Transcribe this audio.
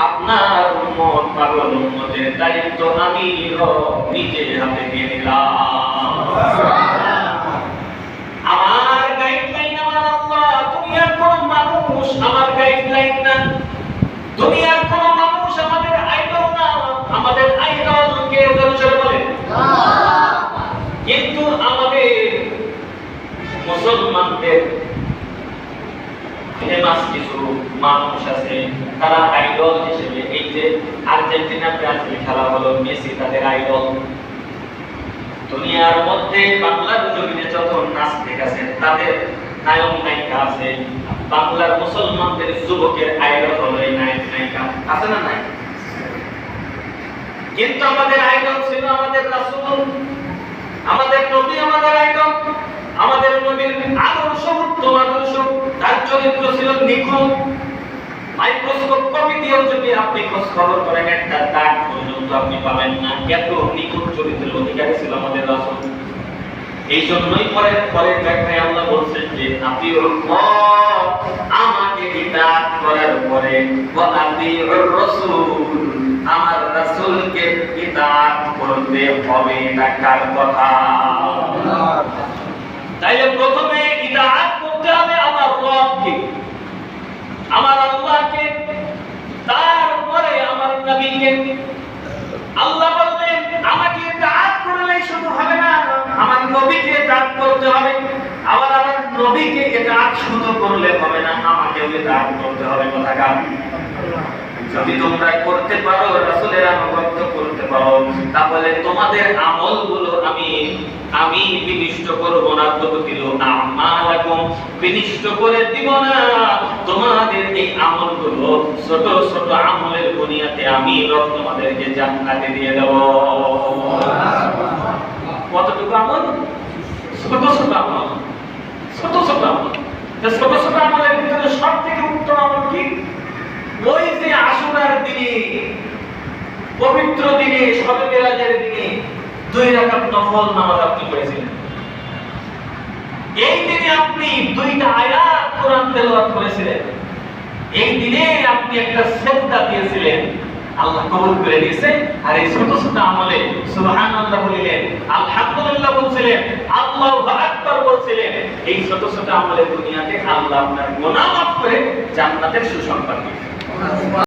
আপনার উম্মত পাগল উম্মতের দায়িত্ব আমি রব হাতে দিয়ে নিলাম আমার গাইডলাইন আমার আল্লাহ দুনিয়ার কোন মানুষ আমার গাইডলাইন না দুনিয়ার কোন মানুষ আমাদের আইডল না, আমাদের আইডল কে জোরে বলেন কিন্তু আমাদের মুসলমানদের ফেমাস কিছু মানুষ আছে, তারা আইডল হিসেবে, এই যে আর্জেন্টিনা, ব্রাজিল খেলা হলো, মেসি তাদের আইডল দুনিয়ার মধ্যে বাংলার জমিনে যত নাস্তিক আছে, তাদের নায়ক নায়িকা আছে বাংলার মুসলমানদের যুবকের আইডল হলো নায়ক। আছে না নাই? কিন্তু আমাদের আইডল ছিল আমাদের রাসূল, আমাদের নবী আমাদের আইডল, আমাদের নবীর আদর্শ, উত্তম আদর্শ, তার চরিত্র ছিল নিখুঁত। মাইক্রোস্কোপ কপি দিয়েও যদি আপনি খোঁজ খবর করেন, একটা দাগ পর্যন্ত আপনি পাবেন না। এত নিখুঁত চরিত্রের অধিকারী ছিল আমাদের রাসূল। এই জন্যই পরে পরের ব্যাখ্যায় আল্লাহ বলছেন যে আমাকে ইতাত রাসূল আমার রাসূলকে ইতাত করতে হবে এটা কার কথা তাইলে প্রথমে ইতাত করতে হবে আমার রবকে আমার আল্লাহকে তারপরে আমার নবীকে আল্লাহ বললেন আমাকে দাঁত করলে শুধু হবে না আমার নবীকে দাঁত করতে হবে আবার আমার নবীকে দাঁত শুধু করলে হবে না আমাকেও দাঁত করতে হবে কথাকার যদি তোমরা করতে পারো, রাসূলের আনুগত্য করতে পারো, তাহলে তোমাদের আমলগুলো আমি আমি বিনিষ্ট করব না তবু দিল আমালাকুম বিনিষ্ট করে দিব না। তোমাদের এই আমলগুলো ছোট ছোট আমলের বুনিয়াতে আমি তোমাদেরকে জান্নাতে দিয়ে দেব কতটুকু আমল ছোট ছোট আমল ছোট ছোট তা ছোট ছোট আমলের ভিতরে সব থেকে উত্তম আমল কি? ওই যে আশুরার দিনে, পবিত্র দিনে, শবে মেরাজের দিনে দুই রাকাত নফল নামাজ আপনি পড়েছিলেন। এই দিনে আপনি দুইটা আয়াত কোরআন তেলাওয়াত করেছিলেন। এই দিনে আপনি একটা সেজদা দিয়েছিলেন। আল্লাহ কবুল করে দিয়েছে আর এই ছোট ছোট আমলে সুবহানাল্লাহ বলিলেন, আলহামদুলিল্লাহ বলছিলেন, আল্লাহ আকবার বলছিলেন। এই ছোট ছোট আমলে দুনিয়াতে আল্লাহ আপনার গোনা মাফ করে জান্নাতের সুসংবাদ দিয়েছেন।